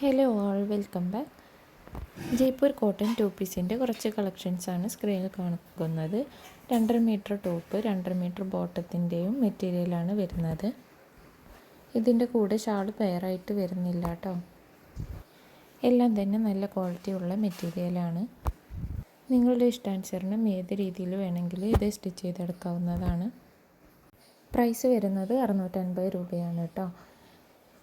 Hello all welcome back Jaipur cotton two പീസിന്റെ കുറച്ച് കളക്ഷൻസാണ് സ്ക്രീനിൽ കാണിക്കുന്നത് രണ്ടര മീറ്റർ ടോപ്പ് രണ്ടര മീറ്റർ ബോട്ടത്തിന്റെയും മെറ്റീരിയലാണ് വരുന്നത്. ഇതിന്റെ കൂടെ ഷാൾ പെയറായിട്ട് വരുന്നില്ല കേട്ടോ എല്ലാം തന്നെ നല്ല ക്വാളിറ്റി ഉള്ള മെറ്റീരിയലാണ് നിങ്ങളുടെ ഇഷ്ടാനുസരണം ഏത് രീതിയിൽ വേണമെങ്കിലും ഇത് സ്റ്റിച്ച് ചെയ്തെടുക്കാവുന്നതാണ്. പ്രൈസ് വരുന്നത് അറുന്നൂറ്റൻപത് രൂപയാണ് കേട്ടോ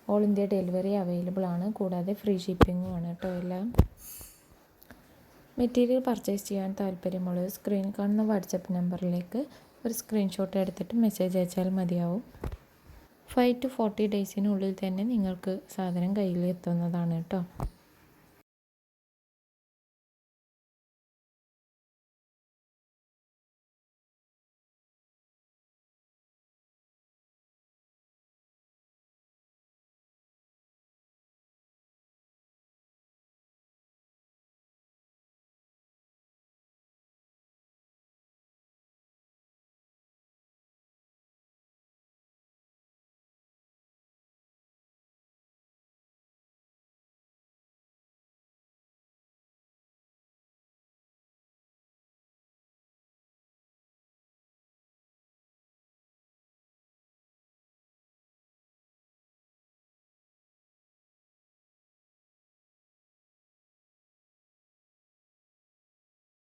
ഓൾ ഇന്ത്യ ഡെലിവറി അവൈലബിൾ ആണ്. കൂടാതെ ഫ്രീ ഷിപ്പിംഗും ആണ് കേട്ടോ എല്ലാം. മെറ്റീരിയൽ പർച്ചേസ് ചെയ്യാൻ താല്പര്യമുള്ളത് സ്ക്രീൻ കാണുന്ന വാട്സപ്പ് നമ്പറിലേക്ക് ഒരു സ്ക്രീൻഷോട്ട് എടുത്തിട്ട് മെസ്സേജ് അയച്ചാൽ മതിയാവും. ഫൈവ് ടു ഫോർട്ടി ഡേയ്സിനുള്ളിൽ തന്നെ നിങ്ങൾക്ക് സാധനം കയ്യിൽ എത്തുന്നതാണ് കേട്ടോ